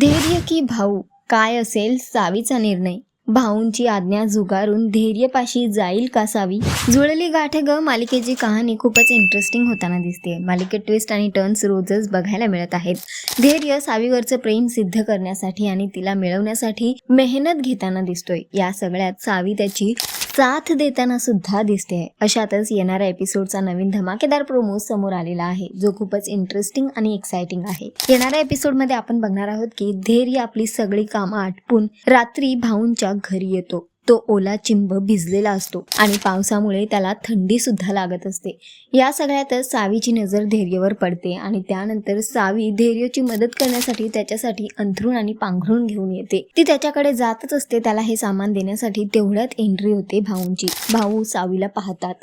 धैर्य की भाऊ काय असेल सावीचा निर्णय. भाऊंची आज्ञा झुगारून धैर्यपाशी जाईल का सावी? जुळली गाठ ग मालिकेची कहाणी खूपच इंटरेस्टिंग होताना दिसते मालिकेत ट्विस्ट आणि टर्न्स रोजच बघायला मिळत आहेत. धैर्य सावीवरचं प्रेम सिद्ध करण्यासाठी आणि तिला मिळवण्यासाठी मेहनत घेताना दिसतोय. या सगळ्यात सावी त्याची साथ देताना सुद्धा दिसते. अशातच येणाऱ्या एपिसोडचा नवीन धमाकेदार प्रोमो समोर आलेला आहे जो खूपच इंटरेस्टिंग आणि एक्साइटिंग आहे. येणाऱ्या एपिसोडमध्ये आपण बघणार आहोत की धैर्य आपली सगळी कामं आटपून रात्री भाऊंच्या घरी येतो. तो ओला चिंब भिजलेला असतो आणि पावसामुळे त्याला थंडी सुद्धा लागत असते. या सगळ्यातच सावीची नजर धैर्यवर पडते आणि त्यानंतर सावी धैर्यची मदत करण्यासाठी त्याच्यासाठी अंथरूण आणि पांघरून घेऊन येते. ती त्याच्याकडे जातच असते त्याला हे सामान देण्यासाठी तेवढ्यात एंट्री होते भाऊंची. भाऊ सावीला पाहतात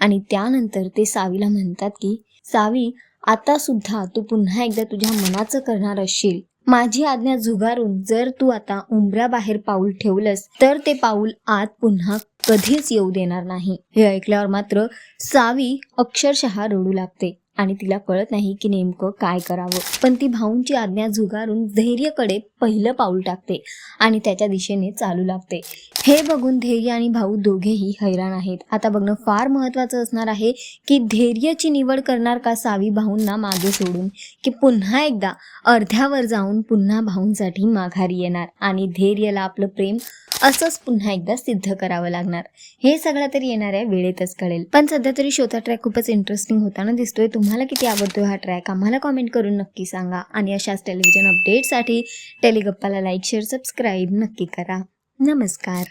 आणि त्यानंतर ते सावीला म्हणतात की सावी आता सुद्धा तू पुन्हा एकदा तुझ्या मनाचं करणार असशील. माझी आज्ञा झुगारून जर तू आता उंबऱ्याबाहेर पाऊल ठेवलंस तर ते पाऊल आत पुन्हा कधीच येऊ देणार नाही. हे ऐकल्यावर मात्र सावी अक्षरशः रडू लागते. आणि तिला कळत नाही की नेमकं काय करावं. पण ती भाऊंची आज्ञा झुगारून धैर्यकडे पहिलं पाऊल टाकते आणि त्याच्या दिशेने चालू लागते. हे बघून धैर्य आणि भाऊ दोघेही हैराण आहेत. आता बघणं फार महत्त्वाचं असणार आहे की धैर्यची निवड करणार का सावी भाऊंना मागे सोडून की पुन्हा एकदा अर्ध्यावर जाऊन पुन्हा भाऊंसाठी माघारी येणार. आणि धैर्यला आपलं प्रेम असंच पुन्हा एकदा सिद्ध करावं लागणार. हे सगळं तरी येणाऱ्या वेळेतच कळेल. पण सध्या तरी शोचा ट्रॅक खूपच इंटरेस्टिंग होताना दिसतोय. तुम्हाला किती आवडतोय हा ट्रॅक आम्हाला कॉमेंट करून नक्की सांगा. आणि अशाच टेलिव्हिजन अपडेटसाठी टेलिगप्पाला लाईक शेअर सबस्क्राईब नक्की करा. नमस्कार.